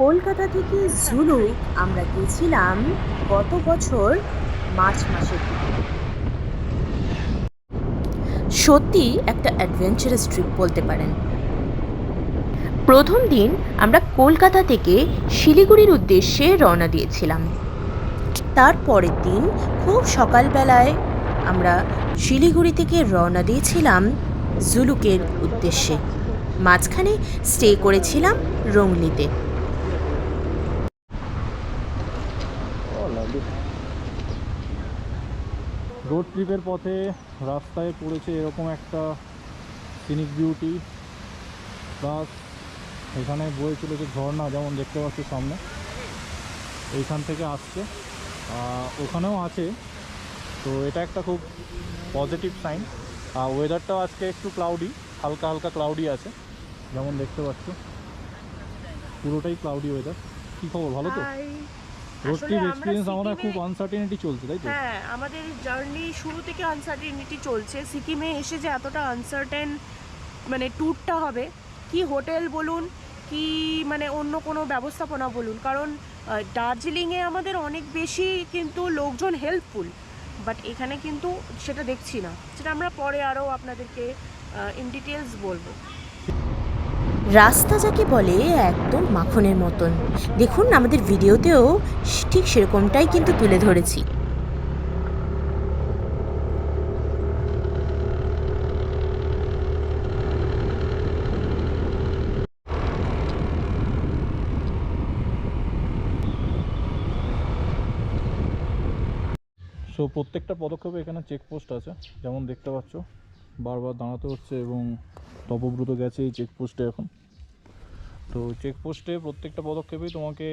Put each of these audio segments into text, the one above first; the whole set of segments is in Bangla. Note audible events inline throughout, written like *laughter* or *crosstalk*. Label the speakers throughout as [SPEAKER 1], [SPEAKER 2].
[SPEAKER 1] কলকাতা থেকে জুলু আমরা গেছিলাম গত বছর মার্চ মাসের দিকে। সত্যি একটা অ্যাডভেঞ্চারাস ট্রিপ বলতে পারেন। প্রথম দিন আমরা কলকাতা থেকে শিলিগুড়ির উদ্দেশ্যে রওনা দিয়েছিলাম। তার পরের দিন খুব সকালবেলায় আমরা শিলিগুড়ি থেকে রওনা দিয়েছিলাম জুলুকের উদ্দেশ্যে। মাঝখানে স্টে করেছিলাম রংলিতে।
[SPEAKER 2] রোড ট্রিপের পথে রাস্তায় পড়েছে এরকম একটা সিনিক বিউটি প্লাস এখানে বয়ে চলেছে ঝর্ণা, যেমন দেখতে পাচ্ছি সামনে। এইখান থেকে আসছে। ওখানেও আছে। তো এটা একটা খুব পজিটিভ সাইন ওয়েদারটাও আজকে একটু ক্লাউডি হালকা হালকা ক্লাউডি আছে। যেমন দেখতে পাচ্ছ। পুরোটাই ক্লাউডি ওয়েদার কী খবর? ভালো তো। রোড ট্রিপ এক্সপিরিয়েন্স আমাদের খুব আনসার্টেনিটি চলছে তাই তো?
[SPEAKER 3] হ্যাঁ আমাদের জার্নি শুরু থেকে আনসার্টেনিটি চলছে। সিকিমে এসে যে এতটা আনসার্টেন মানে ট্যুরটা হবে কি হোটেল বলুন কি মানে অন্য কোনো ব্যবস্থাপনা বলুন কারণ দার্জিলিংয়ে আমাদের অনেক বেশি কিন্তু লোকজন হেল্পফুল বাট এখানে কিন্তু সেটা দেখছি না। সেটা আমরা পরে আরও আপনাদেরকে ইন ডিটেলস বলব।
[SPEAKER 1] রাস্তা যাকে বলে একদম মাখনের মতন। দেখুন, আমাদের ভিডিওতেও ঠিক সেরকমটাই কিন্তু তুলে ধরেছি।
[SPEAKER 2] সো প্রত্যেকটা পদক্ষেপে এখানে চেকপোস্ট আছে। যেমন দেখতে পাচ্ছ, বারবার দাঁড়াতে হচ্ছে এবং তপব্রত গেছে এই চেকপোস্টে এখন। তো চেকপোস্টে প্রত্যেকটা পদক্ষেপেই তোমাকে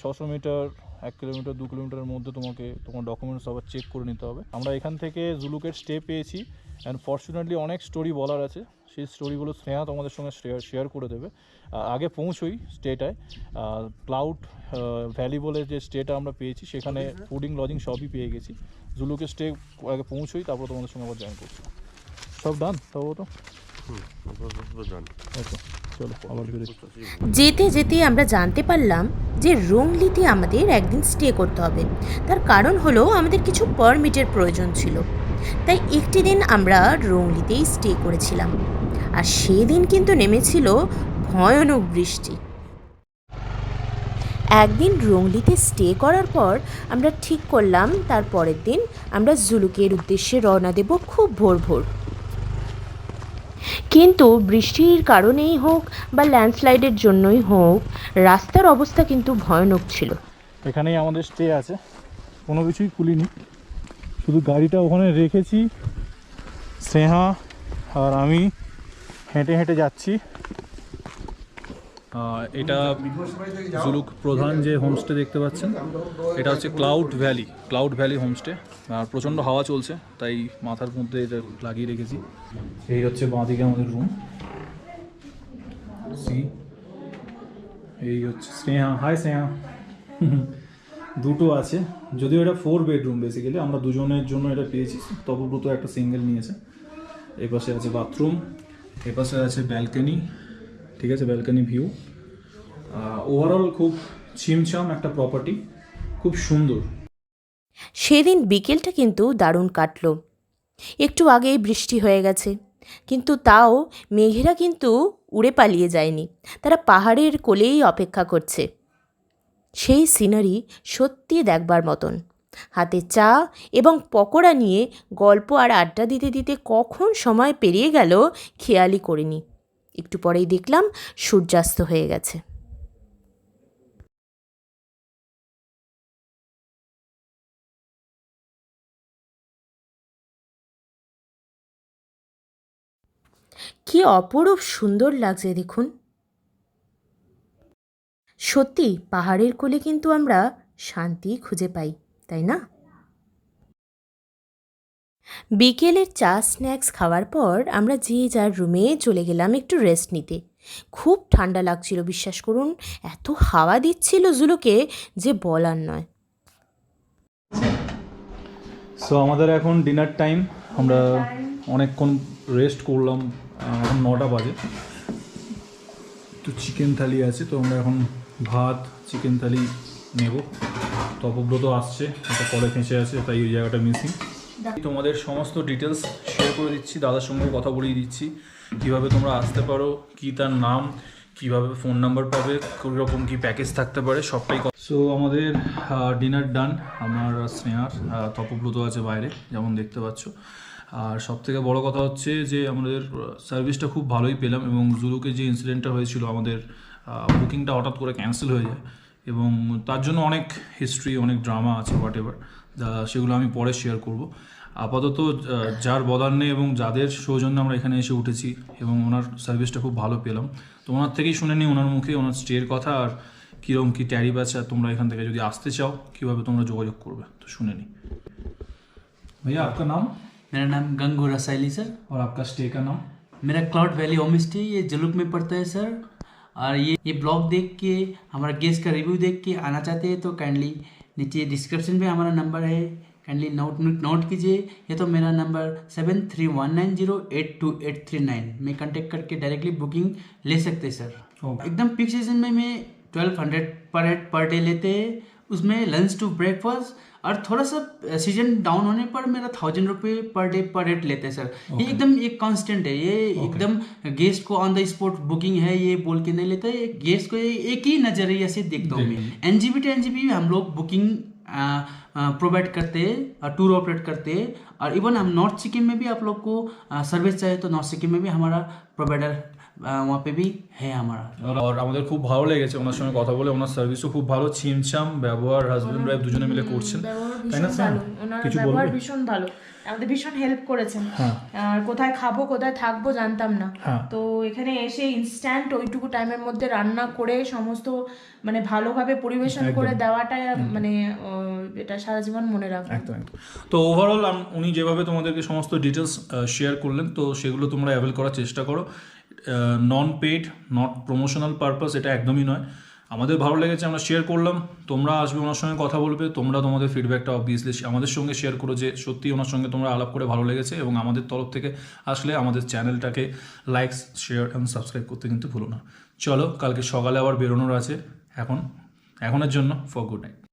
[SPEAKER 2] ছশো মিটার এক কিলোমিটার দু কিলোমিটারের মধ্যে তোমাকে তোমার ডকুমেন্টস আবার চেক করে নিতে হবে। আমরা এখান থেকে জুলুকের স্টে পেয়েছি অ্যান্ড ফর্চুনেটলি অনেক স্টোরি বলার আছে। সেই স্টোরিগুলো স্নেহা তোমাদের সঙ্গে শেয়ার শেয়ার করে দেবে। আগে পৌঁছোই স্টেটায় ক্লাউড ভ্যালি বলে যে স্টেটা আমরা পেয়েছি সেখানে ফুডিং লজিং সবই পেয়ে গেছি। জুলুকে স্টে আগে পৌঁছোই তারপর তোমাদের সঙ্গে আবার জয়েন করছি। সব ডান তবু তো? ওকে
[SPEAKER 1] যেতে যেতে আমরা জানতে পারলাম যে রংলিতে আমাদের একদিন স্টে করতে হবে। তার কারণ হলো আমাদের কিছু পারমিটের প্রয়োজন ছিল। তাই একটি দিন আমরা রংলিতেই স্টে করেছিলাম। আর সেদিন কিন্তু নেমেছিল ভয়ানক বৃষ্টি। একদিন রংলিতে স্টে করার পর আমরা ঠিক করলাম, তার পরের দিন আমরা জুলুকের উদ্দেশ্যে রওনা দেব খুব ভোর ভোর। কিন্তু বৃষ্টির কারণেই হোক বা ল্যান্ডস্লাইডের জন্যই হোক, রাস্তার অবস্থা কিন্তু ভয়ানক ছিল।
[SPEAKER 2] এখানেই আমাদের স্টে আছে। কোনো কিছুই খুলিনি। শুধু গাড়িটা ওখানে রেখেছি। স্নেহা আর আমি হেঁটে হেঁটে যাচ্ছি। এটা জুলুক প্রধান যে হোমস্টে দেখতে পাচ্ছেন, এটা হচ্ছে cloud valley cloud valley homestay আর প্রচণ্ড হাওয়া চলছে, তাই মাথার মধ্যে এটা লাগিয়ে রেখেছি। এই হচ্ছে বাঁদিকে আমাদের রুম সি এই হচ্ছে স্নেহা। হাই স্নেহা। *laughs* দুটো আছে। যদিও এটা ফোর বেডরুম বেসিক্যালি আমরা দুজনের জন্য এটা পেয়েছি। তপব্রত একটা সিঙ্গেল নিয়েছে। এপাশে আছে বাথরুম এপাশে আছে ব্যালকনি ঠিক আছে ব্যালকনি ভিউ ওভারঅল খুব ছিমছাম একটা প্রপার্টি খুব সুন্দর।
[SPEAKER 1] সেদিন বিকেলটা কিন্তু দারুণ কাটলো। একটু আগেই বৃষ্টি হয়ে গেছে, কিন্তু তাও মেঘেরা কিন্তু উড়ে পালিয়ে যায়নি, তারা পাহাড়ের কোলেই অপেক্ষা করছে। সেই সিনারি সত্যি দেখবার মতন। হাতে চা এবং পকোড়া নিয়ে গল্প আর আড্ডা দিতে দিতে কখন সময় পেরিয়ে গেল খেয়ালই করিনি। একটু পরেই দেখলাম সূর্যাস্ত হয়ে গেছে। কি অপরূপ সুন্দর লাগছে দেখুন। সত্যি, পাহাড়ের কোলে কিন্তু আমরা শান্তি খুঁজে পাই, তাই না? বিকেলের চা, স্ন্যাক্স খাওয়ার পর আমরা যে যার রুমে চলে গেলাম একটু রেস্ট নিতে। খুব ঠান্ডা লাগছিল, বিশ্বাস করুন, এত হাওয়া দিচ্ছিল জুলোকে যে বলার নয়।
[SPEAKER 2] সো আমাদের এখন ডিনার টাইম আমরা অনেকক্ষণ রেস্ট করলাম এখন নটা বাজে। তো চিকেন থালি আছে, তো আমরা এখন ভাত চিকেন থালি নেব। তপব্রত আসছে এটা পরে ফেঁসে আছে, তাই ওই জায়গাটা মিসিং তোমাদের সমস্ত ডিটেলস শেয়ার করে দিচ্ছি, দাদার সঙ্গে কথা বলিয়ে দিচ্ছি। কীভাবে তোমরা আসতে পারো, কি তার নাম, কীভাবে ফোন নাম্বার পাবে রকম কি প্যাকেজ থাকতে পারে, সবটাই সো আমাদের ডিনার ডান আমার স্নেহার তপব্রত আছে বাইরে, যেমন দেখতে পাচ্ছ। আর সব থেকে বড় কথা হচ্ছে যে, আমাদের সার্ভিসটা খুব ভালোই পেলাম এবং জুলুকে যে ইনসিডেন্টটা হয়েছিল, আমাদের বুকিংটা হঠাৎ করে ক্যান্সেল হয়ে যায়। এবং তার জন্য অনেক হিস্ট্রি অনেক ড্রামা আছে হোয়াট এভার সেগুলো আমি পরে শেয়ার করব আপাতত আহ, যার বদার নেই এবং যাদের সৌজন্যে আমরা এখানে এসে উঠেছি এবং ওনার সার্ভিসটা খুব ভালো পেলাম তো ওনার থেকেই শুনে নিই ওনার মুখে ওনার স্টের কথা আর কীরকম কী ট্যারিফ আছে আর তোমরা এখান থেকে যদি আসতে চাও কীভাবে তোমরা যোগাযোগ করবে তো শুনে নিই भैया आपका नाम
[SPEAKER 4] मेरा नाम गंगू रसायली सर
[SPEAKER 2] और आपका स्टे का नाम
[SPEAKER 4] मेरा क्लाउड वैली होम स्टे ये जलुक में पड़ता है सर और ये ये ब्लॉग देख के हमारा गेस्ट का रिव्यू देख के आना चाहते हैं तो काइंडली नीचे डिस्क्रिप्शन में हमारा नंबर है। काइंडली नोट नोट कीजिए। ये तो मेरा number seven three one nine zero eight two eight three nine में कॉन्टेक्ट करके डायरेक्टली बुकिंग ले सकते हैं सर एकदम पिक सीज़न में मैं twelve hundred per head per day लेते हैं। उसमें लंच टू ब्रेकफास्ट और थोड़ा सा सीज़न डाउन होने पर मेरा थाउज़ेंड रुपये पर डे पर रेट लेते हैं सर okay. ये एकदम एक कांस्टेंट है ये okay. एकदम गेस्ट को ऑन द स्पॉट बुकिंग है ये बोल के नहीं लेते गेस्ट को ये एक ही नज़रिए से देखता हूँ मैं N G B two NGB हम लोग बुकिंग प्रोवाइड करते हैं टूर ऑपरेट करते हैं और इवन हम नॉर्थ सिक्किम में भी आप लोग को सर्विस चाहिए तो नॉर्थ सिक्किम में भी हमारा प्रोवाइडर वहाँ पे भी है हमारा
[SPEAKER 2] আর আমাদের খুব ভালো লেগেছে ওনার সঙ্গে কথা বলে ওনার সার্ভিসও খুব ভালো ছিমছাম ব্যবহার হাজবেন্ড ওয়াইফ দুজনে মিলে করছেন তাই না স্যার
[SPEAKER 3] ওনার
[SPEAKER 2] কিছু
[SPEAKER 3] ব্যবহার
[SPEAKER 2] বলবে
[SPEAKER 3] ভীষণ ভালো আমাদের ভীষণ হেল্প করেছেন
[SPEAKER 2] হ্যাঁ
[SPEAKER 3] আর কোথায় খাবো কোথায় থাকবো জানতাম না
[SPEAKER 2] হ্যাঁ
[SPEAKER 3] তো এখানে এসে ইনস্ট্যান্ট ওইটুকু টাইমের মধ্যে রান্না করে সমস্ত মানে ভালোভাবে পরিবেশন করে দেওয়াটা মানে আহ, এটা সারা জীবন মনে রাখবো
[SPEAKER 2] একদম একদম তো ওভারঅল উনি যেভাবে তোমাদেরকে সমস্ত ডিটেলস শেয়ার করলেন তো সেগুলো তোমরা অ্যাভেল করার চেষ্টা করো Non paid not promotional purpose এটা একদমই নয়। আমাদের ভালো লেগেছে, আমরা শেয়ার করলাম। তোমরা আসবে ওনার সঙ্গে কথা বলবে, তোমরা তোমাদের ফিডব্যাকটা অবভিয়াসলি আমাদের সঙ্গে শেয়ার করো যে সত্যি ওনার সঙ্গে তোমরা আলাপ করে ভালো লেগেছে এবং আমাদের তরফ থেকে আসলে আমাদের চ্যানেলটাকে লাইক শেয়ার এবং সাবস্ক্রাইব করতে কিন্তু ভুলো না। চলো, কালকে সকালে আবার বেরোনোর আছে। এখন, এখনের জন্য ফর গুড নাইট